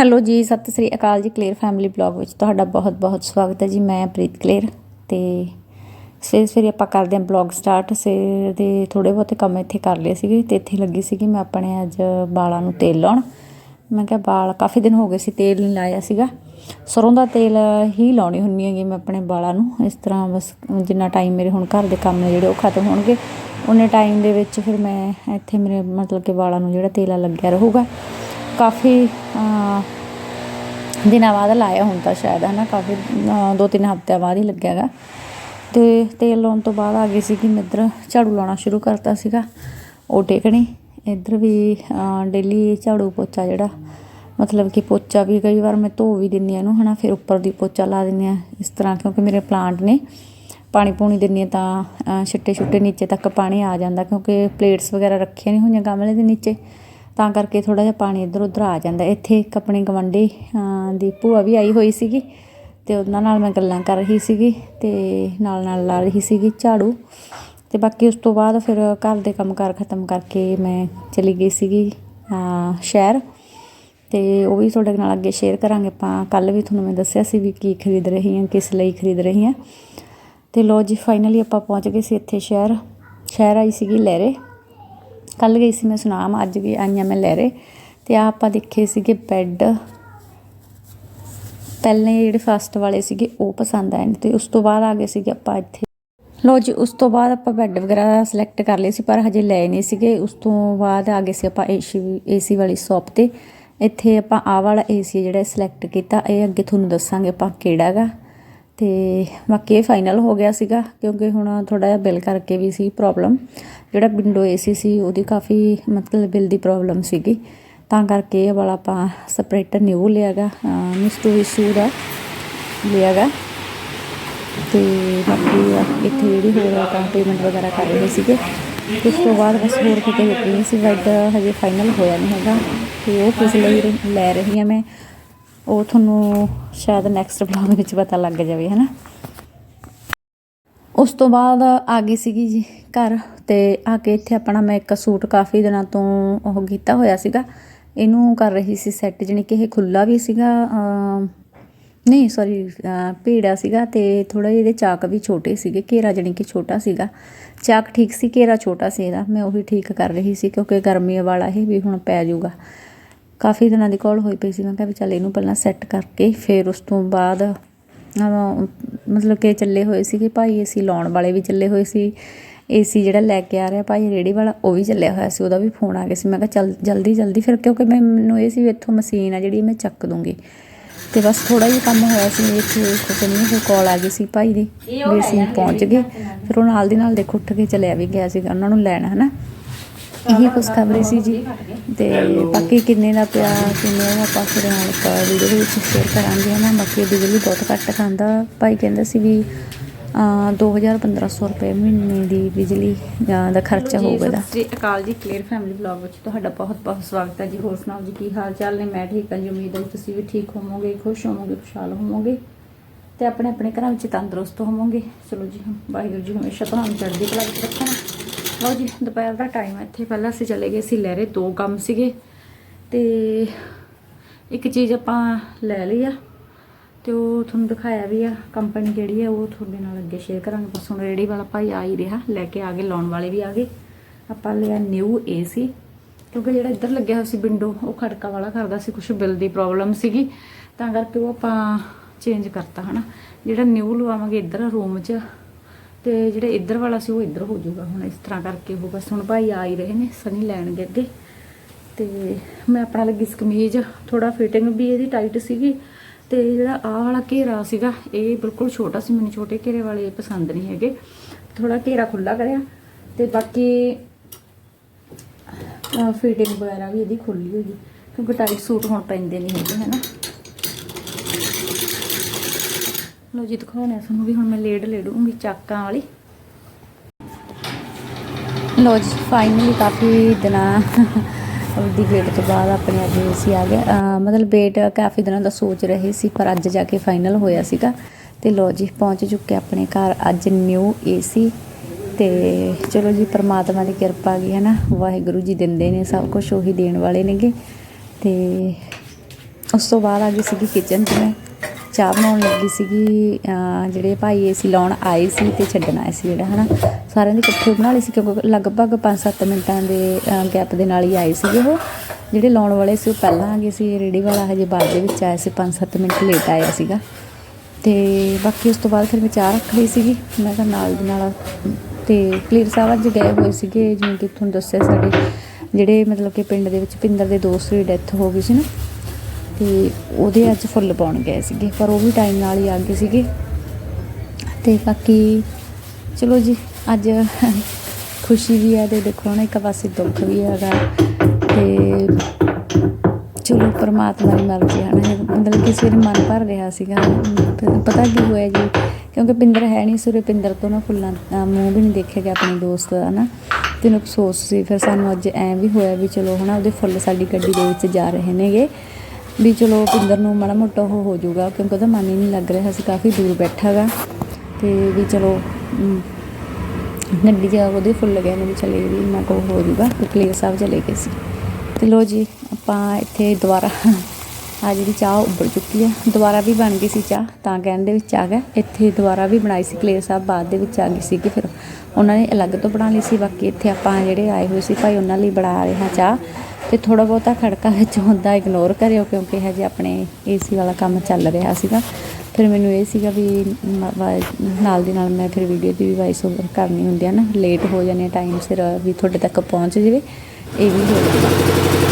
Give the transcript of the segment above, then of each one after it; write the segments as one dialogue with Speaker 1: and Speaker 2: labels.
Speaker 1: Hello ਜੀ, ਸਤਿ ਸ੍ਰੀ ਅਕਾਲ ਜੀ Kaler family blog ਵਿੱਚ ਤੁਹਾਡਾ ਬਹੁਤ-ਬਹੁਤ ਸਵਾਗਤ ਹੈ ਜੀ। ਮੈਂ ਪ੍ਰੀਤ ਕਲੇਰ ਤੇ ਸਵੇਰੇ ਸਵੇਰੇ ਆਪਾਂ ਕਰਦੇ ਹਾਂ ਬਲੌਗ ਸਟਾਰਟ। ਸਵੇਰ ਦੇ ਥੋੜੇ ਬਹੁਤੇ ਕੰਮ ਇੱਥੇ ਕਰ ਲਏ ਸੀਗੇ ਤੇ ਇੱਥੇ ਲੱਗੀ ਸੀਗੀ ਮੈਂ ਆਪਣੇ ਅੱਜ ਵਾਲਾਂ ਨੂੰ ਤੇਲ ਲਾਉਣ। ਮੈਂ ਕਿਹਾ ਵਾਲ ਕਾਫੀ ਦਿਨ ਹੋ ਗਏ ਸੀ ਤੇਲ ਨਹੀਂ ਲਾਇਆ ਸੀਗਾ। ਸਰੋਂ ਦਾ ਤੇਲ ਹੀ ਲਾਉਣੀ ਹੁੰਦੀ ਹੈਗੀ ਮੈਂ ਆਪਣੇ ਵਾਲਾਂ ਨੂੰ। ਇਸ ਤਰ੍ਹਾਂ ਬਸ ਜਿੰਨਾ ਟਾਈਮ ਮੇਰੇ ਹੁਣ ਘਰ ਦੇ ਕੰਮ ਨੇ ਜਿਹੜੇ ਉਹ ਖਤਮ ਹੋਣਗੇ ਉਨੇ ਟਾਈਮ ਦੇ ਵਿੱਚ ਫਿਰ ਮੈਂ ਇੱਥੇ ਮੇਰੇ ਮਤਲਬ ਕਿ ਵਾਲਾਂ ਨੂੰ ਜਿਹੜਾ ਤੇਲ ਆ ਲੱਗਿਆ ਰਹੂਗਾ। ਕਾਫੀ ਦਿਨਾਂ ਬਾਅਦ ਲਾਇਆ ਹੁੰਦਾ ਸ਼ਾਇਦ ਹੈ ਨਾ ਕਾਫੀ ਦੋ ਤਿੰਨ ਹਫ਼ਤਿਆਂ ਬਾਅਦ ਹੀ ਲੱਗਿਆ ਲੱਗਿਆਗਾ। ਅਤੇ ਤੇਲ ਲਾਉਣ ਤੋਂ ਬਾਅਦ ਆ ਗਈ ਸੀ ਕਿ ਮੈਂ ਇੱਧਰ ਝਾੜੂ ਲਾਉਣਾ ਸ਼ੁਰੂ ਕਰਤਾ ਸੀਗਾ। ਉਹ ਟੇਕਣੀ, ਇੱਧਰ ਵੀ ਡੇਲੀ ਝਾੜੂ ਪੋਚਾ ਜਿਹੜਾ, ਮਤਲਬ ਕਿ ਪੋਚਾ ਵੀ ਕਈ ਵਾਰ ਮੈਂ ਧੋ ਵੀ ਦਿੰਦੀ ਹਾਂ ਇਹਨੂੰ, ਹਨਾ, ਫਿਰ ਉੱਪਰ ਦੀ ਪੋਚਾ ਲਾ ਦਿੰਦੀ ਹਾਂ ਇਸ ਤਰ੍ਹਾਂ, ਕਿਉਂਕਿ ਮੇਰੇ ਪਲਾਂਟ ਨੇ, ਪਾਣੀ ਪੂਣੀ ਦਿੰਦੀ ਹਾਂ ਤਾਂ ਛਿੱਟੇ ਛੁੱਟੇ ਨੀਚੇ ਤੱਕ ਪਾਣੀ ਆ ਜਾਂਦਾ, ਕਿਉਂਕਿ ਪਲੇਟਸ ਵਗੈਰਾ ਰੱਖੀਆਂ ਨਹੀਂ ਹੋਈਆਂ ਗਮਲੇ ਦੇ ਨੀਚੇ। ਤਾਂ ਕਰਕੇ ਥੋੜ੍ਹਾ ਜਿਹਾ ਪਾਣੀ ਇੱਧਰ ਉੱਧਰ ਆ ਜਾਂਦਾ। ਇੱਥੇ ਇੱਕ ਆਪਣੀ ਗਵੰਡੀ ਦੀ ਭੂਆ ਵੀ ਆਈ ਹੋਈ ਸੀਗੀ ਅਤੇ ਉਹਨਾਂ ਨਾਲ ਮੈਂ ਗੱਲਾਂ ਕਰ ਰਹੀ ਸੀਗੀ ਅਤੇ ਨਾਲ ਨਾਲ ਲਾ ਰਹੀ ਸੀਗੀ ਝਾੜੂ ਅਤੇ ਬਾਕੀ ਉਸ ਤੋਂ ਬਾਅਦ ਫਿਰ ਘਰ ਦੇ ਕੰਮਕਾਰ ਖਤਮ ਕਰਕੇ ਮੈਂ ਚਲੀ ਗਈ ਸੀਗੀ ਸ਼ਹਿਰ ਅਤੇ ਉਹ ਵੀ ਤੁਹਾਡੇ ਨਾਲ ਅੱਗੇ ਸ਼ੇਅਰ ਕਰਾਂਗੇ। ਆਪਾਂ ਕੱਲ ਵੀ ਤੁਹਾਨੂੰ ਮੈਂ ਦੱਸਿਆ ਸੀ ਵੀ ਕੀ ਖਰੀਦ ਰਹੀ ਹਾਂ, ਕਿਸ ਲਈ ਖਰੀਦ ਰਹੀ ਹਾਂ। ਤੇ ਲੋ ਜੀ ਫਾਈਨਲੀ ਆਪਾਂ ਪਹੁੰਚ ਗਏ ਸੀ ਇੱਥੇ ਸ਼ਹਿਰ। ਸ਼ਹਿਰ ਆਈ ਸੀਗੀ ਲਹਿਰੇ। ਕੱਲ ਗਈ ਸੀ ਮੈਂ ਸੁਨਾਮ, ਅੱਜ ਵੀ ਆਈਆਂ ਮੈਂ ਲਹਿਰੇ। ਤੇ ਆ ਆਪਾਂ ਦੇਖੇ ਸੀਗੇ ਬੈੱਡ ਪਹਿਲੇ ਜਿਹੜੇ ਫਸਟ ਵਾਲੇ ਸੀਗੇ, ਉਹ ਪਸੰਦ ਆਏ ਨੇ ਤੇ ਉਸ ਤੋਂ ਬਾਅਦ ਆ ਗਏ ਸੀਗੇ ਆਪਾਂ ਇੱਥੇ। ਲੋ ਜੀ, ਉਸ ਤੋਂ ਬਾਅਦ ਆਪਾਂ ਬੈੱਡ ਵਗੈਰਾ ਸਿਲੈਕਟ ਕਰ ਲਏ ਸੀ, ਪਰ ਹਜੇ ਲਏ ਨਹੀਂ ਸੀਗੇ। ਉਸ ਤੋਂ ਬਾਅਦ ਆ ਗਏ ਸੀ ਆਪਾਂ ਏਸੀ ਏਸੀ ਵਾਲੀ ਸ਼ਾਪ ਤੇ। ਇੱਥੇ ਆਪਾਂ ਆਹ ਵਾਲਾ ਏਸੀ ਜਿਹੜਾ ਸਿਲੈਕਟ ਕੀਤਾ, ਇਹ ਅੱਗੇ ਤੁਹਾਨੂੰ ਦੱਸਾਂਗੇ ਆਪਾਂ ਕਿਹੜਾ ਹੈਗਾ ਤੇ ਬਾਕੀ ਇਹ ਫਾਈਨਲ ਹੋ ਗਿਆ ਸੀਗਾ, ਕਿਉਂਕਿ ਹੁਣ ਥੋੜਾ ਜਿਹਾ ਬਿੱਲ ਕਰਕੇ ਵੀ ਸੀ ਪ੍ਰੋਬਲਮ ਜਿਹੜਾ ਵਿੰਡੋ ਏਸੀ ਸੀ, ਉਹਦੀ ਕਾਫੀ ਮਤਲਬ ਬਿੱਲ ਦੀ ਪ੍ਰੋਬਲਮ ਸੀਗੀ। ਤਾਂ ਕਰਕੇ ਇਹ ਵਾਲਾ ਆਪਾਂ ਸਪਰੇਟਰ ਨਿਊ ਲਿਆਗਾ ਮਿਸਟੂ ਇਸ਼ੂ ਦਾ ਲਿਆਗਾ। ਤੇ ਬਾਕੀ ਇੱਥੇ ਜਿਹੜੀ ਹੋਰ ਆਪਾਂ ਪੇਮੈਂਟ ਵਗੈਰਾ ਕਰ ਰਹੇ ਸੀਗੇ। ਉਸ ਤੋਂ ਬਾਅਦ ਬਸ ਹੋਰ ਕਿਤੇ ਨਹੀਂ ਸੀ ਬੈੱਡ ਹਜੇ ਫਾਈਨਲ ਹੋਇਆ ਨਹੀਂ ਹੈਗਾ। ਤੇ ਉਹ ਕਿਸ ਲਈ ਲੈ ਰਹੀ ਹਾਂ ਮੈਂ? ਉਹ ਤੁਹਾਨੂੰ ਸ਼ਾਇਦ ਨੈਕਸਟ ਬਲੌਗ ਵਿੱਚ ਪਤਾ ਲੱਗ ਜਾਵੇ ਹੈ ਨਾ ਉਸ ਤੋਂ ਬਾਅਦ ਆ ਗਈ ਸੀਗੀ ਜੀ ਘਰ ਤੇ ਆ ਕੇ ਇੱਥੇ ਆਪਣਾ ਮੈਂ ਇੱਕ ਸੂਟ ਕਾਫੀ ਦਿਨਾਂ ਤੋਂ ਉਹ ਕੀਤਾ ਹੋਇਆ ਸੀਗਾ। ਇਹਨੂੰ ਕਰ ਰਹੀ ਸੀ ਸੈੱਟ ਜਣੀ ਕਿ ਇਹ ਖੁੱਲਾ ਵੀ ਸੀਗਾ ਨਹੀਂ ਸੌਰੀ ਭੀੜਾ ਸੀਗਾ ਤੇ ਥੋੜਾ ਜਿਹਾ ਇਹਦੇ ਚਾਕ ਵੀ ਛੋਟੇ ਸੀਗੇ, ਘੇਰਾ ਜਣੀ ਕਿ ਛੋਟਾ ਸੀਗਾ। ਚਾਕ ਠੀਕ ਸੀ, ਘੇਰਾ ਛੋਟਾ ਸੀ ਇਹਦਾ। ਮੈਂ ਉਹੀ ਠੀਕ ਕਰ ਰਹੀ ਸੀ ਕਿਉਂਕਿ ਗਰਮੀ ਵਾਲਾ ਇਹ ਵੀ ਹੁਣ ਪੈ ਜਾਊਗਾ। ਕਾਫੀ ਦਿਨਾਂ ਦੀ ਕਾਲ ਹੋਈ ਪਈ ਸੀ। ਮੈਂ ਕਿਹਾ ਵੀ ਚੱਲ ਇਹਨੂੰ ਪਹਿਲਾਂ ਸੈੱਟ ਕਰਕੇ ਫਿਰ ਉਸ ਤੋਂ ਬਾਅਦ ਮਤਲਬ ਕਿ ਚੱਲੇ ਹੋਏ ਸੀਗੇ। ਭਾਈ ਏਸੀ ਲਾਉਣ ਵਾਲੇ ਵੀ ਚੱਲੇ ਹੋਏ ਸੀ। ਏਸੀ ਜਿਹੜਾ ਲੈ ਕੇ ਆ ਰਿਹਾ ਭਾਈ ਰੇੜੀ ਵਾਲਾ ਉਹ ਵੀ ਚੱਲਿਆ ਹੋਇਆ ਸੀ। ਉਹਦਾ ਵੀ ਫੋਨ ਆ ਗਿਆ ਸੀ। ਮੈਂ ਕਿਹਾ ਚੱਲ ਜਲਦੀ ਜਲਦੀ ਫਿਰ ਕਿਉਂਕਿ ਮੈਂ ਮੈਨੂੰ ਇਹ ਸੀ ਵੀ ਇੱਥੋਂ ਮਸ਼ੀਨ ਆ ਜਿਹੜੀ ਮੈਂ ਚੱਕ ਦੂੰਗੀ। ਤੇ ਬਸ ਥੋੜਾ ਜਿਹਾ ਕੰਮ ਹੋਇਆ ਸੀ। ਇੱਥੇ ਕੁਝ ਨਹੀਂ ਫਿਰ ਕਾਲ ਆ ਗਈ ਸੀ ਭਾਈ ਦੀ। ਵੀ ਅਸੀਂ ਪਹੁੰਚ ਗਏ। ਫਿਰ ਉਹ ਨਾਲ ਦੀ ਨਾਲ ਦੇਖੋ ਉੱਠ ਕੇ ਚਲਿਆ ਵੀ ਗਿਆ ਸੀਗਾ। ਉਹਨਾਂ ਨੂੰ ਲੈਣ ਹਨਾ? ਇਹੀ ਖੁਸ਼ਖਬਰੀ ਸੀ ਜੀ। ਤੇ ਬਾਕੀ ਕਿੰਨੇ ਦਾ ਪਿਆ ਕਿੰਨੇ ਦਾ ਆਪਾਂ ਫਿਰ ਨਾਲ ਇੱਕ ਵੀਡੀਓ ਦੇ ਵਿੱਚ ਸ਼ੇਅਰ ਕਰਾਂਗੇ ਨਾ ਬਾਕੀ ਬਿਜਲੀ ਬਹੁਤ ਘੱਟ ਖਾਂਦਾ। ਭਾਈ ਕਹਿੰਦਾ ਸੀ ਵੀ ਅਹ 2000 1500 ਰੁਪਏ ਮਹੀਨੇ ਦੀ ਬਿਜਲੀ ਦਾ ਖਰਚਾ ਹੋਊਗਾ ਦਾ। ਸ੍ਰੀ ਅਕਾਲ ਜੀ ਕਲੀਅਰ ਫੈਮਿਲੀ ਵਲੌਗ ਵਿੱਚ ਤੁਹਾਡਾ ਬਹੁਤ ਬਹੁਤ ਸਵਾਗਤ ਹੈ ਜੀ। ਹੋਰ ਸੁਣਾਓ ਜੀ ਕੀ ਹਾਲ ਚਾਲ ਨੇ? ਮੈਂ ਠੀਕ ਹਾਂ ਜੀ। ਉਮੀਦ ਹੈ ਤੁਸੀਂ ਵੀ ਠੀਕ ਹੋਵੋਗੇ ਖੁਸ਼ ਹੋਵੋਗੇ ਖੁਸ਼ਹਾਲ ਹੋਵੋਗੇ ਤੇ ਆਪਣੇ ਆਪਣੇ ਘਰਾਂ ਵਿੱਚ ਤੰਦਰੁਸਤ ਹੋਵੋਗੇ। ਚਲੋ ਜੀ ਵਾਹਿਗੁਰੂ ਜੀ ਹਮੇਸ਼ਾ ਤੁਹਾਨੂੰ ਚੜ੍ਹਦੀ ਕਲਾ ਵਿੱਚ ਰੱਖਣ। ਲਓ ਜੀ, ਦੁਪਹਿਰ ਦਾ ਟਾਈਮ ਹੈ। ਇੱਥੇ ਪਹਿਲਾਂ ਅਸੀਂ ਚਲੇ ਗਏ ਸੀ ਲਹਿਰੇ, ਦੋ ਕੰਮ ਸੀਗੇ। ਤੇ ਇੱਕ ਚੀਜ਼ ਆਪਾਂ ਲੈ ਲਈ ਆ, ਤੇ ਉਹ ਤੁਹਾਨੂੰ ਦਿਖਾਇਆ ਵੀ ਆ ਕੰਪਨੀ ਕਿਹੜੀ ਹੈ ਉਹ ਤੁਹਾਡੇ ਨਾਲ ਅੱਗੇ ਸ਼ੇਅਰ ਕਰਾਂਗੇ। ਬਸ ਹੁਣ ਰੇੜੀ ਵਾਲਾ ਭਾਈ ਆ ਹੀ ਰਿਹਾ, ਲੈ ਕੇ ਆ ਗਏ, ਲਾਉਣ ਵਾਲੇ ਵੀ ਆ ਗਏ। ਆਪਾਂ ਲਿਆ ਨਿਊ ਏਸੀ ਕਿਉਂਕਿ ਜਿਹੜਾ ਇੱਧਰ ਲੱਗਿਆ ਹੋਇਆ ਸੀ ਵਿੰਡੋ ਉਹ ਖੜਕਾ ਵਾਲਾ ਕਰਦਾ ਸੀ ਕੁਝ ਬਿੱਲ ਦੀ ਪ੍ਰੋਬਲਮ ਸੀਗੀ। ਤਾਂ ਕਰਕੇ ਉਹ ਆਪਾਂ ਚੇਂਜ ਕਰਤਾ, ਹਨਾ। ਜਿਹੜਾ ਨਿਊ ਲਵਾਵਾਂਗੇ ਇੱਧਰ ਰੂਮ 'ਚ ਤੇ ਜਿਹੜੇ ਇੱਧਰ ਵਾਲਾ ਸੀ ਉਹ ਇੱਧਰ ਹੋ ਜਾਊਗਾ ਹੁਣ ਇਸ ਤਰ੍ਹਾਂ ਕਰਕੇ ਉਹ ਬਸ ਹੁਣ ਭਾਈ ਆ ਹੀ ਰਹੇ ਨੇ, ਸਨੀ ਲੈਣਗੇ ਅੱਗੇ। ਤੇ ਮੈਂ ਆਪਣਾ ਲੱਗੀ ਸੀ ਕਮੀਜ਼ ਥੋੜਾ ਫਿਟਿੰਗ ਵੀ ਇਹਦੀ ਟਾਈਟ ਸੀਗੀ ਤੇ ਜਿਹੜਾ ਆਹ ਵਾਲਾ ਘੇਰਾ ਸੀਗਾ, ਇਹ ਬਿਲਕੁਲ ਛੋਟਾ ਸੀ, ਮੈਨੂੰ ਛੋਟੇ ਘੇਰੇ ਵਾਲੇ ਪਸੰਦ ਨਹੀਂ ਹੈਗੇ। ਥੋੜਾ ਘੇਰਾ ਖੁੱਲਾ ਕਰਿਆ ਤੇ ਬਾਕੀ ਫਿਟਿੰਗ ਵਗੈਰਾ ਵੀ ਇਹਦੀ ਖੁੱਲੀ ਹੋਈ ਕਿਉਂਕਿ ਟਾਈਟ ਸੂਟ ਹੁਣ ਪੈਂਦੇ ਨਹੀਂ ਹੈਗੇ ਹਨਾ ਲੋ ਜੀ ਦਿਖਾਉਣੇ ਤੁਹਾਨੂੰ ਵੀ, ਹੁਣ ਮੈਂ ਲੇਡ ਲੇਡੂੰਗੀ ਚਾਕਾਂ ਵਾਲੀ। ਲੋ ਜੀ ਫਾਈਨਲੀ ਕਾਫੀ ਦਿਨਾਂ ਦੀ ਵੇਟ ਤੋਂ ਬਾਅਦ ਆਪਣੇ ਅੱਜ ਏਸੀ ਆ ਗਿਆ। ਮਤਲਬ ਵੇਟ ਕਾਫੀ ਦਿਨਾਂ ਦਾ ਸੋਚ ਰਹੇ ਸੀ, ਪਰ ਅੱਜ ਜਾ ਕੇ ਫਾਈਨਲ ਹੋਇਆ ਸੀਗਾ। ਤੇ ਲੋ ਜੀ, ਪਹੁੰਚ ਚੁੱਕੇ ਆਪਣੇ ਘਰ, ਅੱਜ ਨਿਊ ਏਸੀ ਤੇ ਚਲੋ ਜੀ, ਪ੍ਰਮਾਤਮਾ ਦੀ ਕਿਰਪਾ ਗਈ ਹੈ ਨਾ ਵਾਹਿਗੁਰੂ ਜੀ ਦਿੰਦੇ ਨੇ ਸਭ ਕੁਝ ਉਹੀ ਦੇਣ ਵਾਲੇ ਨੇਗੇ। ਤੇ ਉਸ ਤੋਂ ਬਾਅਦ ਆ ਗਈ ਸੀਗੀ ਕਿਚਨ 'ਚ ਮੈਂ। ਚਾਹ ਬਣਾਉਣ ਲੱਗੀ ਸੀਗੀ ਜਿਹੜੇ ਭਾਈ ਏਸੀ ਲਾਉਣ ਆਏ ਸੀ ਤੇ ਛੱਡਣ ਆਏ ਸੀ ਜਿਹੜਾ, ਹਨਾ? ਸਾਰਿਆਂ ਦੇ ਇਕੱਠੇ ਬਣਾ ਲਈ ਸੀ ਕਿਉਂਕਿ ਲਗਭਗ 5-7 ਮਿੰਟਾਂ ਦੇ ਗੈਪ ਦੇ ਨਾਲ ਹੀ ਆਏ ਸੀਗੇ ਉਹ। ਜਿਹੜੇ ਲਾਉਣ ਵਾਲੇ ਸੀ ਉਹ ਪਹਿਲਾਂ ਆ ਗਏ ਸੀ ਰੇੜੀ ਵਾਲਾ ਹਜੇ ਬਾਅਦ ਦੇ ਵਿੱਚ ਆਇਆ ਸੀ 5-7 ਮਿੰਟ ਲੇਟ ਆਇਆ ਸੀਗਾ। ਤੇ ਬਾਕੀ ਉਸ ਤੋਂ ਬਾਅਦ ਫਿਰ ਮੈਂ ਚਾਹ ਰੱਖ ਲਈ ਸੀਗੀ, ਮੈਂ ਤਾਂ ਨਾਲ ਦੀ ਨਾਲ, ਤੇ ਕਲੀਰ ਸਾਹਿਬ ਅੱਜ ਗਏ ਹੋਏ ਸੀਗੇ, ਜਿਵੇਂ ਕਿ ਤੁਹਾਨੂੰ ਦੱਸਿਆ ਸਾਡੇ ਜਿਹੜੇ ਮਤਲਬ ਕਿ ਪਿੰਡ ਦੇ ਵਿੱਚ ਪਿੰਦਰ ਦੇ ਦੋਸਤ ਦੀ ਡੈਥ ਹੋ ਗਈ ਸੀ ਨਾ ਤੇ ਉਹਦੇ ਅੱਜ ਫੁੱਲ ਪਾਉਣ ਗਏ ਸੀਗੇ, ਪਰ ਉਹ ਵੀ ਟਾਈਮ ਨਾਲ ਹੀ ਆ ਗਏ ਸੀਗੇ। ਤੇ ਬਾਕੀ ਚਲੋ ਜੀ, ਅੱਜ ਖੁਸ਼ੀ ਵੀ ਹੈ ਤੇ ਦੇਖੋ ਨਾ ਇੱਕ ਪਾਸੇ ਦੁੱਖ ਵੀ ਹੈਗਾ। ਤੇ ਚਲੋ ਪਰਮਾਤਮਾ ਦੀ ਮਰਜ਼ੀ ਹੈ ਨਾ ਮਤਲਬ ਕਿ ਸਵੇਰੇ ਮਨ ਭਰ ਰਿਹਾ ਸੀਗਾ। ਪਤਾ ਕੀ ਹੋਇਆ ਜੀ, ਕਿਉਂਕਿ ਪਿੰਦਰ ਹੈ ਨਹੀਂ ਸਵੇਰੇ ਪਿੰਦਰ ਤੋਂ ਨਾ ਫੁੱਲਾਂ ਮੂੰਹ ਵੀ ਨਹੀਂ ਦੇਖਿਆ ਗਿਆ ਆਪਣੇ ਦੋਸਤ ਦਾ ਨਾ ਤੇ ਅਫਸੋਸ ਸੀ, ਫਿਰ ਸਾਨੂੰ ਅੱਜ ਐਂ ਵੀ ਹੋਇਆ ਵੀ ਚਲੋ, ਹਨਾ, ਉਹਦੇ ਫੁੱਲ ਸਾਡੀ ਗੱਡੀ ਦੇ ਵਿੱਚ ਜਾ ਰਹੇ ਨੇਗੇ। ਵੀ ਚਲੋ ਪਿੰਦਰ ਨੂੰ ਮਾੜਾ ਮੋਟਾ ਉਹ ਹੋ ਜਾਊਗਾ ਕਿਉਂਕਿ ਉਹਦਾ ਮਨ ਹੀ ਨਹੀਂ ਲੱਗ ਰਿਹਾ ਸੀ ਕਾਫੀ ਦੂਰ ਬੈਠਾ ਗਾ ਤੇ ਵੀ ਚਲੋ ਅਮ, ਗੱਡੀ 'ਚ ਉਹਦੇ ਫੁੱਲ ਗਏ ਨੇ ਵੀ ਚਲੇ ਵੀ ਇੰਨਾ ਕੋ ਹੋ ਜਾਊਗਾ ਤੇ ਕਲੀਅਰ ਸਾਹਿਬ ਚਲੇ ਗਏ ਸੀ। ਤੇ ਲੋ ਜੀ ਆਪਾਂ ਇੱਥੇ ਦੁਬਾਰਾ ਆ ਜਿਹੜੀ ਚਾਹ ਉੱਬਲ ਚੁੱਕੀ ਹੈ ਦੁਬਾਰਾ ਵੀ ਬਣ ਗਈ ਸੀ ਚਾਹ ਤਾਂ ਕਹਿਣ ਦੇ ਵਿੱਚ ਆ ਗਿਆ। ਇੱਥੇ ਦੁਬਾਰਾ ਵੀ ਬਣਾਈ ਸੀ ਕਲੇਰ ਸਾਹਿਬ ਬਾਅਦ ਦੇ ਵਿੱਚ ਆ ਗਈ ਸੀ ਕਿ ਫਿਰ। ਉਹਨਾਂ ਨੇ ਅਲੱਗ ਤੋਂ ਬਣਾ ਲਈ ਸੀ ਬਾਕੀ ਇੱਥੇ ਆਪਾਂ ਜਿਹੜੇ ਆਏ ਹੋਏ ਸੀ ਭਾਈ ਉਹਨਾਂ ਲਈ ਬਣਾ ਰਹੇ ਹਾਂ ਚਾਹ। ਤੇ ਥੋੜਾ ਬਹੁਤਾ ਖੜਕਾ ਵਿੱਚ ਹੁੰਦਾ ਇਗਨੋਰ ਕਰਿਓ ਕਿਉਂਕਿ ਹਜੇ ਆਪਣੇ ਏਸੀ ਵਾਲਾ ਕੰਮ ਚੱਲ ਰਿਹਾ ਸੀਗਾ। ਫਿਰ ਮੈਨੂੰ ਇਹ ਸੀਗਾ ਵੀ ਨਾਲ ਦੀ ਨਾਲ ਮੈਂ ਫਿਰ ਵੀਡੀਓ ਦੀ ਵੀ ਵਾਇਸ ਓਵਰ ਕਰਨੀ ਹੁੰਦੀ ਆ ਨਾ ਲੇਟ ਹੋ ਜਾਂਦੇ ਟਾਈਮ ਸਿਰ ਵੀ ਤੁਹਾਡੇ ਤੱਕ ਪਹੁੰਚ ਜਾਵੇ, ਇਹ ਵੀ ਹੋ ਜਾਵੇ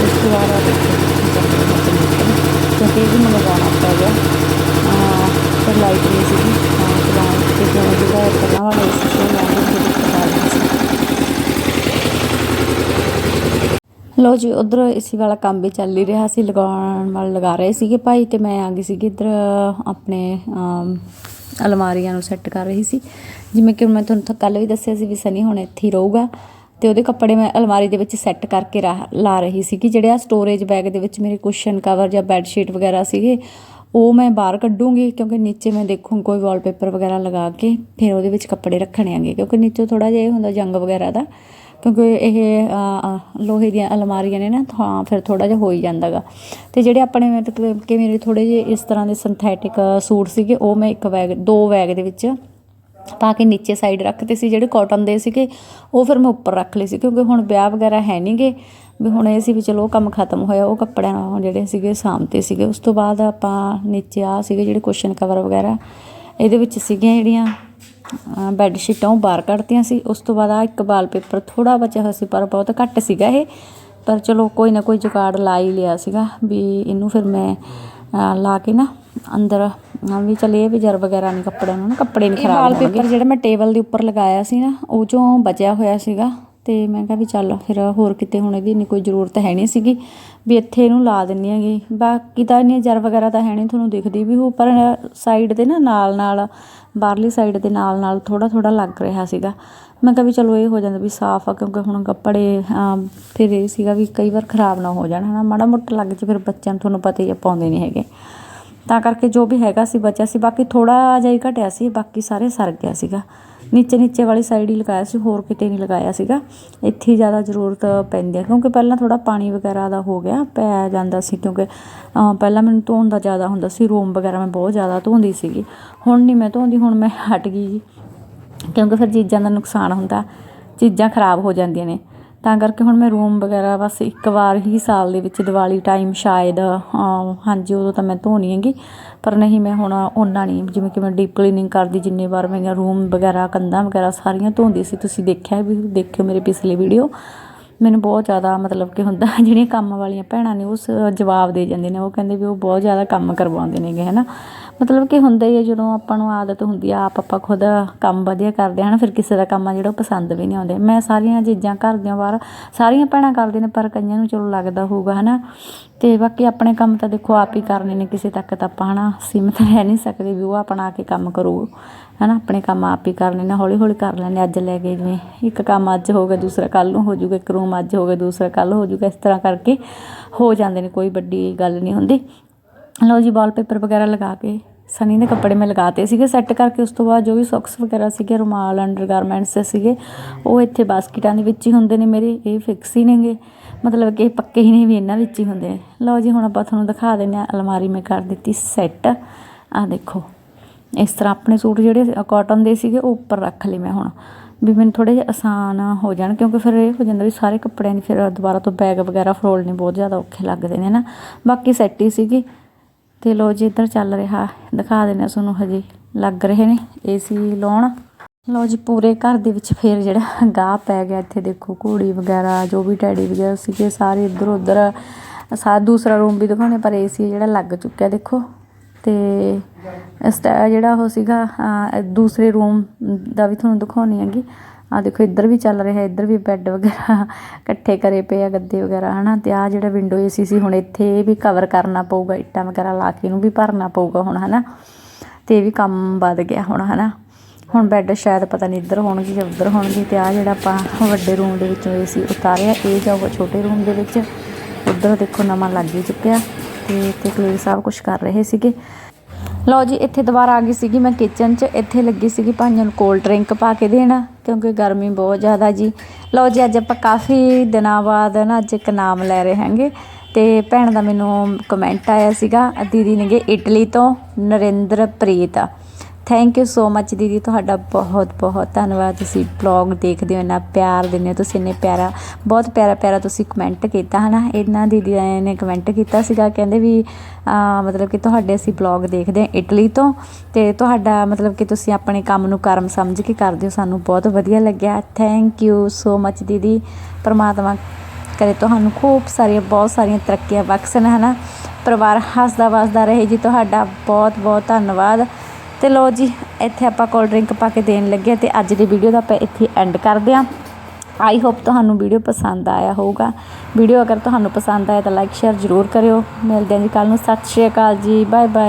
Speaker 1: ਉਸ ਤੋਂ ਬਾਅਦ ਕਿਉਂਕਿ ਇਹ ਵੀ ਮੈਨੂੰ ਲਗਾਉਣਾ ਪੈ ਗਿਆ। ਅਹ, ਫਿਰ ਲਾਈਟ ਨਹੀਂ ਸੀਗੀ। ਤਾਂ ਜਿਹੜਾ ਪਹਿਲਾਂ ਵਾਲਾ ਏਸੀ ਸੀ, ਉਹ ਲਾਉਣ ਦੀ ਦਿੱਕਤ ਆ ਰਹੀ ਸੀ ਲੋ ਜੀ, ਉਧਰ ਏਸੀ ਵਾਲਾ ਕੰਮ ਵੀ ਚੱਲ ਹੀ ਰਿਹਾ ਸੀ ਲਗਾਉਣ ਵਾਲ ਲਗਾ ਰਹੇ ਸੀਗੇ ਭਾਈ ਤੇ ਮੈਂ ਆ ਗਈ ਸੀਗੀ ਇੱਧਰ, ਆਪਣੇ ਅਲਮਾਰੀਆਂ ਨੂੰ ਸੈੱਟ ਕਰ ਰਹੀ ਸੀ। ਜਿਵੇਂ ਕਿ ਮੈਂ ਤੁਹਾਨੂੰ ਕੱਲ ਵੀ ਦੱਸਿਆ ਸੀ ਵੀ ਸਨੀ ਹੁਣ ਇੱਥੇ ਹੀ ਰਹੂਗਾ ਤੇ ਉਹਦੇ ਕੱਪੜੇ ਮੈਂ ਅਲਮਾਰੀ ਦੇ ਵਿੱਚ ਸੈੱਟ ਕਰਕੇ ਰਾ- ਲਾ ਰਹੀ ਸੀ ਕਿ ਜਿਹੜੇ ਆ ਸਟੋਰੇਜ ਬੈਗ ਦੇ ਵਿੱਚ ਮੇਰੇ ਕੁਸ਼ਨ ਕਵਰ ਜਾਂ ਬੈੱਡ ਸ਼ੀਟ ਵਗੈਰਾ ਸੀਗੇ, ਉਹ ਮੈਂ ਬਾਹਰ ਕੱਢੂੰਗੀ ਕਿਉਂਕਿ ਨੀਚੇ ਮੈਂ ਦੇਖੂੰ ਕੋਈ ਵਾਲਪੇਪਰ ਵਗੈਰਾ ਲਗਾ ਕੇ, ਫਿਰ ਉਹਦੇ ਵਿੱਚ ਕੱਪੜੇ ਰੱਖਣੇ ਆਂਗੇ ਕਿਉਂਕਿ ਨੀਚੇ ਥੋੜਾ ਜਿਹਾ ਇਹ ਹੁੰਦਾ ਜੰਗ ਵਗੈਰਾ ਦਾ। ਕਿਉਂਕਿ ਇਹ ਲੋਹੇ ਦੀਆਂ ਅਲਮਾਰੀਆਂ ਨੇ ਨਾ, ਤਾਂ ਫਿਰ ਥੋੜ੍ਹਾ ਜਿਹਾ ਹੋ ਹੀ ਜਾਂਦਾ ਗਾ ਅਤੇ ਜਿਹੜੇ ਆਪਣੇ ਮਤਲਬ ਕਿ ਮੇਰੇ ਥੋੜ੍ਹੇ ਜਿਹੇ ਇਸ ਤਰ੍ਹਾਂ ਦੇ ਸਿੰਥੈਟਿਕ ਸੂਟ ਸੀਗੇ, ਉਹ ਮੈਂ ਇੱਕ ਬੈਗ ਦੋ ਬੈਗ ਦੇ ਵਿੱਚ ਪਾ ਕੇ ਨੀਚੇ ਸਾਈਡ ਰੱਖਦੇ ਸੀ, ਜਿਹੜੇ ਕਾਟਨ ਦੇ ਸੀਗੇ, ਉਹ ਫਿਰ ਮੈਂ ਉੱਪਰ ਰੱਖ ਲਏ ਸੀ, ਕਿਉਂਕਿ ਹੁਣ ਵਿਆਹ ਵਗੈਰਾ ਹੈ ਨਹੀਂਗੇ ਵੀ ਹੁਣ ਇਹ ਸੀ ਵੀ ਚਲੋ ਉਹ ਕੰਮ ਖਤਮ ਹੋਇਆ, ਉਹ ਕੱਪੜਿਆਂ ਜਿਹੜੇ ਸੀਗੇ, ਸਾਂਭਤੇ ਸੀਗੇ। ਉਸ ਤੋਂ ਬਾਅਦ ਆਪਾਂ ਨੀਚੇ ਆ ਸੀਗੇ ਜਿਹੜੇ ਕੁਸ਼ਨ ਕਵਰ ਵਗੈਰਾ, ਇਹਦੇ ਵਿੱਚ ਸੀਗੀਆਂ ਜਿਹੜੀਆਂ ਬੈੱਡ ਸ਼ੀਟਾਂ ਉਹ ਬਾਹਰ ਕੱਢਤੀਆਂ ਸੀ। ਉਸ ਤੋਂ ਬਾਅਦ ਆ ਇੱਕ ਵਾਲਪੇਪਰ ਥੋੜਾ ਬਚਿਆ ਹੋਇਆ ਸੀ ਪਰ ਬਹੁਤ ਘੱਟ ਸੀਗਾ ਇਹ। ਪਰ ਚਲੋ ਕੋਈ ਨਾ ਕੋਈ ਜੁਗਾੜ ਲਾ ਹੀ ਲਿਆ ਸੀਗਾ ਵੀ ਇਹਨੂੰ ਫਿਰ ਮੈਂ ਲਾ ਕੇ ਨਾ ਅੰਦਰ ਵੀ ਚਲੇ ਇਹ ਵੀ ਜਰ ਵਗੈਰਾ ਨਹੀਂ ਕੱਪੜਿਆਂ ਨੂੰ ਨਾ ਕੱਪੜੇ ਨਹੀਂ ਖਰਾਬ ਹੋਣਗੇ। ਵਾਲਪੇਪਰ ਜਿਹੜਾ ਮੈਂ ਟੇਬਲ ਦੇ ਉੱਪਰ ਲਗਾਇਆ ਸੀ ਨਾ ਉਹ ਚੋਂ ਬਚਿਆ ਹੋਇਆ ਸੀਗਾ। ਅਤੇ ਮੈਂ ਕਿਹਾ ਵੀ ਚੱਲ ਫਿਰ ਹੋਰ ਕਿਤੇ ਹੁਣ ਇਹਦੀ ਇੰਨੀ ਕੋਈ ਜ਼ਰੂਰਤ ਹੈ ਨਹੀਂ ਸੀਗੀ, ਵੀ ਇੱਥੇ ਇਹਨੂੰ ਲਾ ਦਿੰਦੀ ਹੈਗੀ। ਬਾਕੀ ਤਾਂ ਇੰਨੀ ਜਰ ਵਗੈਰਾ ਤਾਂ ਹੈ ਨਹੀਂ, ਤੁਹਾਨੂੰ ਦਿਖਦੀ ਵੀ ਉਹ ਪਰ ਸਾਈਡ ਤੇ ਨਾ ਨਾਲ ਨਾਲ, ਬਾਹਰਲੀ ਸਾਈਡ ਦੇ ਨਾਲ ਨਾਲ ਥੋੜ੍ਹਾ ਥੋੜ੍ਹਾ ਲੱਗ ਰਿਹਾ ਸੀਗਾ। ਮੈਂ ਕਿਹਾ ਵੀ ਚਲੋ ਇਹ ਹੋ ਜਾਂਦਾ ਵੀ ਸਾਫ਼ ਆ, ਕਿਉਂਕਿ ਹੁਣ ਕੱਪੜੇ ਫਿਰ ਇਹ ਸੀਗਾ ਵੀ ਕਈ ਵਾਰ ਖਰਾਬ ਨਾ ਹੋ ਜਾਣ ਹੈ ਨਾ ਮਾੜਾ ਮੋਟਾ ਲੱਗ ਜੇ ਫਿਰ ਬੱਚਿਆਂ ਨੂੰ ਤੁਹਾਨੂੰ ਪਤਾ ਹੀ ਆ, ਪਾਉਂਦੇ ਨਹੀਂ ਹੈਗੇ। ਤਾਂ ਕਰਕੇ ਜੋ ਵੀ ਹੈਗਾ ਸੀ ਬਚਿਆ ਸੀ। ਬਾਕੀ ਥੋੜਾ ਜਿਹਾ ਹੀ ਘਟਿਆ ਸੀ। ਬਾਕੀ ਸਾਰੇ ਸਰ ਗਿਆ ਸੀਗਾ। ਨੀਚੇ ਨੀਚੇ ਵਾਲੀ ਸਾਈਡ ਹੀ ਲਗਾਇਆ ਸੀ। ਹੋਰ ਕਿਤੇ ਨਹੀਂ ਲਗਾਇਆ ਸੀਗਾ। ਇੱਥੇ ਹੀ ਜ਼ਿਆਦਾ ਜ਼ਰੂਰਤ ਪੈਂਦੀ ਹੈ। ਕਿਉਂਕਿ ਪਹਿਲਾਂ ਥੋੜਾ ਪਾਣੀ ਵਗੈਰਾ ਦਾ ਹੋ ਗਿਆ, ਪੈ ਜਾਂਦਾ ਸੀ। ਕਿਉਂਕਿ ਪਹਿਲਾਂ ਮੈਨੂੰ ਧੋਣ ਦਾ ਜ਼ਿਆਦਾ ਹੁੰਦਾ ਸੀ। ਰੂਮ ਵਗੈਰਾ ਮੈਂ ਬਹੁਤ ਜ਼ਿਆਦਾ ਧੋਂਦੀ ਸੀਗੀ। ਹੁਣ ਨਹੀਂ ਮੈਂ ਧੋਂਦੀ। ਹੁਣ ਮੈਂ ਹਟ ਗਈ। ਜੀ ਕਿਉਂਕਿ ਫਿਰ ਚੀਜ਼ਾਂ ਦਾ ਨੁਕਸਾਨ ਹੁੰਦਾ। ਚੀਜ਼ਾਂ ਖਰਾਬ ਹੋ ਜਾਂਦੀਆਂ ਨੇ। ਤਾਂ ਕਰਕੇ ਹੁਣ ਮੈਂ ਰੂਮ ਵਗੈਰਾ ਬਸ ਇੱਕ ਵਾਰ ਹੀ ਸਾਲ ਦੇ ਵਿੱਚ ਦੀਵਾਲੀ ਟਾਈਮ ਸ਼ਾਇਦ ਹਾਂਜੀ, ਉਦੋਂ ਤਾਂ ਮੈਂ ਧੋਣੀ ਹੈਗੀ, ਪਰ ਨਹੀਂ, ਮੈਂ ਹੁਣ ਓਨਾ ਨਹੀਂ ਜਿਵੇਂ ਕਿ ਮੈਂ ਡੀਪ ਕਲੀਨਿੰਗ ਕਰਦੀ ਜਿੰਨੇ ਵਾਰ ਮੈਂ ਰੂਮ ਵਗੈਰਾ, ਕੰਧਾਂ ਵਗੈਰਾ ਸਾਰੀਆਂ ਧੋਂਦੀ ਸੀ, ਤੁਸੀਂ ਦੇਖਿਆ ਵੀ, ਦੇਖਿਓ ਮੇਰੇ ਪਿਛਲੀ ਵੀਡੀਓ ਮੈਨੂੰ ਬਹੁਤ ਜ਼ਿਆਦਾ ਮਤਲਬ ਕਿ ਹੁੰਦਾ, ਜਿਹੜੀਆਂ ਕੰਮ ਵਾਲੀਆਂ ਭੈਣਾਂ ਨੇ, ਉਸ ਜਵਾਬ ਦੇ ਜਾਂਦੇ ਨੇ, ਉਹ ਕਹਿੰਦੇ ਵੀ ਉਹ ਬਹੁਤ ਜ਼ਿਆਦਾ ਕੰਮ ਕਰਵਾਉਂਦੇ ਨੇਗੇ ਹੈ ਨਾ ਮਤਲਬ ਕਿ ਹੁੰਦਾ ਹੀ ਹੈ, ਜਦੋਂ ਆਪਾਂ ਨੂੰ ਆਦਤ ਹੁੰਦੀ ਆ, ਆਪ ਆਪਾਂ ਖੁਦ ਕੰਮ ਵਧੀਆ ਕਰਦੇ ਹਾਂ ਨਾ, ਫਿਰ ਕਿਸੇ ਦਾ ਕੰਮ ਆ ਜਿਹੜਾ ਉਹ ਪਸੰਦ ਵੀ ਨਹੀਂ ਆਉਂਦੇ। ਮੈਂ ਸਾਰੀਆਂ ਚੀਜ਼ਾਂ ਘਰ ਦੀਆਂ ਬਾਹਰ, ਸਾਰੀਆਂ ਭੈਣਾਂ ਕਰਦੇ ਨੇ, ਪਰ ਕਈਆਂ ਨੂੰ ਚਲੋ ਲੱਗਦਾ ਹੋਊਗਾ, ਹਨਾ? ਤੇ ਬਾਕੀ ਆਪਣੇ ਕੰਮ ਤਾਂ ਦੇਖੋ, ਆਪ ਹੀ ਕਰਨੇ ਨੇ, ਕਿਸੇ ਤੱਕ ਤਾਂ ਆਪਾਂ, ਹਨਾ? ਸੀਮਤ ਰਹਿ ਨਹੀਂ ਸਕਦੇ ਵੀ ਉਹ ਆਪਣਾ ਕੇ ਕੰਮ ਕਰੂ, ਹਨਾ? ਆਪਣੇ ਕੰਮ ਆਪ ਹੀ ਕਰਨੇ ਨੇ ਹੌਲੀ ਹੌਲੀ ਕਰ ਲੈਣੇ ਅੱਜ ਲੈ ਕੇ ਜਿਵੇਂ ਇੱਕ ਕੰਮ ਅੱਜ ਹੋਊਗਾ ਦੂਸਰਾ ਕੱਲ ਨੂੰ ਹੋ ਜਾਊਗਾ, ਇੱਕ ਰੂਮ ਅੱਜ ਹੋਊਗਾ ਦੂਸਰਾ ਕੱਲ ਹੋ ਜਾਊਗਾ, ਇਸ ਤਰ੍ਹਾਂ ਕਰਕੇ ਹੋ ਜਾਂਦੇ ਨੇ, ਕੋਈ ਵੱਡੀ ਗੱਲ ਨਹੀਂ ਹੁੰਦੀ। ਲਓ ਜੀ ਵਾਲਪੇਪਰ ਵਗੈਰਾ ਲਗਾ ਕੇ, ਸਨੀ ਦੇ ਕੱਪੜੇ ਮੈਂ ਲਗਾਤੇ ਸੀਗੇ ਸੈੱਟ ਕਰਕੇ ਉਸ ਤੋਂ ਬਾਅਦ ਜੋ ਵੀ ਸੌਕਸ ਵਗੈਰਾ ਸੀਗੇ, ਰੁਮਾਲ ਅੰਡਰਗਾਰਮੈਂਟਸ ਸੀਗੇ, ਉਹ ਇੱਥੇ ਬਾਸਕਿਟਾਂ ਦੇ ਵਿੱਚ ਹੀ ਹੁੰਦੇ ਨੇ ਮੇਰੇ, ਇਹ ਫਿਕਸ ਹੀ ਨੇਗੇ। ਮਤਲਬ ਕਿ ਪੱਕੇ ਹੀ ਨਹੀਂ ਵੀ ਇਹਨਾਂ ਵਿੱਚ ਹੀ ਹੁੰਦੇ ਨੇ ਲਓ ਜੀ, ਹੁਣ ਆਪਾਂ ਤੁਹਾਨੂੰ ਦਿਖਾ ਦਿੰਦੇ ਹਾਂ, ਅਲਮਾਰੀ ਮੈਂ ਕਰ ਦਿੱਤੀ ਸੈੱਟ ਆਹ ਦੇਖੋ, ਇਸ ਤਰ੍ਹਾਂ ਆਪਣੇ ਸੂਟ ਜਿਹੜੇ ਕਾਟਨ ਦੇ ਸੀਗੇ, ਉਹ ਉੱਪਰ ਰੱਖ ਲਏ ਮੈਂ ਹੁਣ। ਵੀ ਮੈਨੂੰ ਥੋੜੇ ਜਿਹਾ ਆਸਾਨ ਹੋ ਜਾਣ, ਕਿਉਂਕਿ ਫਿਰ ਇਹ ਹੋ ਜਾਂਦਾ ਵੀ ਸਾਰੇ ਕੱਪੜਿਆਂ ਦੀ ਫਿਰ ਦੁਬਾਰਾ ਤੋਂ ਬੈਗ ਵਗੈਰਾ ਫਰੋਲਣੇ ਬਹੁਤ ਜ਼ਿਆਦਾ ਔਖੇ ਲੱਗਦੇ ਨੇ ਨਾ ਬਾਕੀ ਸੈੱਟ ਹੀ ਸੀਗੀ। ਤੇ ਲੋ ਜੀ, ਇੱਧਰ ਚੱਲ ਰਿਹਾ। ਦਿਖਾ ਦਿੰਦੇ ਹਾਂ ਤੁਹਾਨੂੰ ਹਜੇ ਲੱਗ ਰਹੇ ਨੇ ਏਸੀ ਲਾਉਣ। ਲੋ ਜੀ, ਪੂਰੇ ਘਰ ਦੇ ਵਿੱਚ ਫੇਰ ਜਿਹੜਾ ਗਾਹ ਪੈ ਗਿਆ ਇੱਥੇ, ਦੇਖੋ, ਘੋੜੀ ਵਗੈਰਾ, ਜੋ ਵੀ ਟੈਡੀ ਵਗੈਰਾ ਸੀਗੇ, ਸਾਰੇ ਇੱਧਰ ਉੱਧਰ। ਸਾ, ਦੂਸਰਾ ਰੂਮ ਵੀ ਦਿਖਾਉਣੇ ਪਰ ਏਸੀ ਜਿਹੜਾ ਲੱਗ ਚੁੱਕਿਆ, ਦੇਖੋ। ਤੇ ਇਸ ਦਾ ਜਿਹੜਾ ਉਹ ਸੀਗਾ ਦੂਸਰੇ ਰੂਮ ਦਾ ਵੀ ਤੁਹਾਨੂੰ ਦਿਖਾਉਣੀ ਹੈਗੀ। ਆ ਦੇਖੋ, ਇੱਧਰ ਵੀ ਚੱਲ ਰਿਹਾ, ਇੱਧਰ ਵੀ ਬੈੱਡ ਵਗੈਰਾ ਇਕੱਠੇ ਕਰੇ ਪਏ ਆ, ਗੱਦੇ ਵਗੈਰਾ, ਹਨਾ? ਤੇ ਆ ਜਿਹੜਾ ਵਿੰਡੋ ਏਸੀ ਸੀ, ਹੁਣ ਇੱਥੇ ਵੀ ਕਵਰ ਕਰਨਾ ਪਊਗਾ, ਇੱਟਾਂ ਵਗੈਰਾ ਲਾ ਕੇ ਇਹਨੂੰ ਵੀ ਭਰਨਾ ਪਊਗਾ ਹੁਣ, ਹਨਾ? ਤੇ ਇਹ ਵੀ ਕੰਮ ਵੱਧ ਗਿਆ ਹੁਣ, ਹਨਾ? ਹੁਣ ਬੈੱਡ ਸ਼ਾਇਦ ਪਤਾ ਨਹੀਂ ਇੱਧਰ ਹੋਣਗੇ ਜਾਂ ਉੱਧਰ ਹੋਣਗੇ, ਤੇ ਆ ਜਿਹੜਾ ਆਪਾਂ ਵੱਡੇ ਰੂਮ ਦੇ ਵਿੱਚੋਂ ਏਸੀ ਉਤਾਰਿਆ, ਇਹ ਜਾਊਗਾ ਛੋਟੇ ਰੂਮ ਦੇ ਵਿੱਚ। ਉੱਧਰ ਦੇਖੋ ਨਵਾਂ ਲੱਗ ਹੀ ਚੁੱਕਿਆ, ਤੇ ਇੱਥੇ ਕਲੀਨ ਸਾਹਿਬ ਕੁਝ ਕਰ ਰਹੇ ਸੀਗੇ। ਲਓ ਜੀ, ਇੱਥੇ ਦੁਬਾਰਾ ਆ ਗਈ ਸੀਗੀ ਮੈਂ ਕਿਚਨ 'ਚ, ਇੱਥੇ ਲੱਗੀ ਸੀਗੀ ਭਾਈਆਂ ਨੂੰ ਕੋਲਡ ਡਰਿੰਕ ਪਾ ਕੇ ਦੇਣਾ, ਕਿਉਂਕਿ ਗਰਮੀ ਬਹੁਤ ਜ਼ਿਆਦਾ ਜੀ। ਲਓ ਜੀ, ਅੱਜ ਆਪਾਂ ਕਾਫੀ ਦਿਨਾਂ ਬਾਅਦ ਨਾ ਅੱਜ ਇੱਕ ਨਾਮ ਲੈ ਰਹੇ ਹੈਗੇ ਤੇ ਭੈਣ ਦਾ ਮੈਨੂੰ ਕਮੈਂਟ ਆਇਆ ਸੀਗਾ ਦੀਦੀ ਨੇਗੇ ਇਟਲੀ ਤੋਂ Narinder Preet thank you so much ਦੀਦੀ, ਤੁਹਾਡਾ ਬਹੁਤ ਬਹੁਤ ਧੰਨਵਾਦ। ਤੁਸੀਂ ਬਲੌਗ ਦੇਖਦੇ ਹੋ, ਇੰਨਾ ਪਿਆਰ ਦਿੰਦੇ ਹੋ, ਤੁਸੀਂ ਇੰਨੇ ਪਿਆਰਾ, ਬਹੁਤ ਪਿਆਰਾ ਪਿਆਰਾ ਤੁਸੀਂ ਕਮੈਂਟ ਕੀਤਾ, ਹਨਾ? ਇਹਨਾਂ ਦੀਦੀ ਨੇ ਕਮੈਂਟ ਕੀਤਾ ਸੀਗਾ, ਕਹਿੰਦੇ ਵੀ ਮਤਲਬ ਕਿ ਤੁਹਾਡੇ ਅਸੀਂ ਬਲੌਗ ਦੇਖਦੇ ਹਾਂ ਇਟਲੀ ਤੋਂ, ਤੇ ਤੁਹਾਡਾ ਮਤਲਬ ਕਿ ਤੁਸੀਂ ਆਪਣੇ ਕੰਮ ਨੂੰ ਕਰਮ ਸਮਝ ਕੇ ਕਰਦੇ ਹੋ, ਸਾਨੂੰ ਬਹੁਤ ਵਧੀਆ ਲੱਗਿਆ। ਥੈਂਕ ਯੂ ਸੋ ਮੱਚ ਦੀਦੀ। ਪਰਮਾਤਮਾ ਕਰੇ ਤੁਹਾਨੂੰ ਖੂਬ ਸਾਰੀਆਂ, ਬਹੁਤ ਸਾਰੀਆਂ ਤਰੱਕੀਆਂ ਬਖਸ਼ਣ, ਹਨਾ? ਪਰਿਵਾਰ ਹੱਸਦਾ ਵਸਦਾ ਰਹੇ ਜੀ, ਤੁਹਾਡਾ ਬਹੁਤ ਬਹੁਤ ਧੰਨਵਾਦ। ਤੇ ਲੋ ਜੀ, ਇੱਥੇ ਆਪਾਂ ਕੋਲਡ ਡਰਿੰਕ ਪਾ ਕੇ ਦੇਣ ਲੱਗੇ ਹਾਂ ਤੇ ਅੱਜ ਦੀ ਵੀਡੀਓ ਦਾ ਆਪਾਂ ਇੱਥੇ ਐਂਡ ਕਰਦੇ ਹਾਂ। ਆਈ ਹੋਪ ਤੁਹਾਨੂੰ ਵੀਡੀਓ ਪਸੰਦ ਆਇਆ ਹੋਊਗਾ। ਵੀਡੀਓ ਅਗਰ ਤੁਹਾਨੂੰ ਪਸੰਦ ਆਇਆ ਤਾਂ ਲਾਈਕ ਸ਼ੇਅਰ ਜ਼ਰੂਰ ਕਰਿਓ। ਮਿਲਦੇ ਹਾਂ ਜੀ ਕੱਲ ਨੂੰ। ਸਤਿ ਸ਼੍ਰੀ ਅਕਾਲ ਜੀ। Bye bye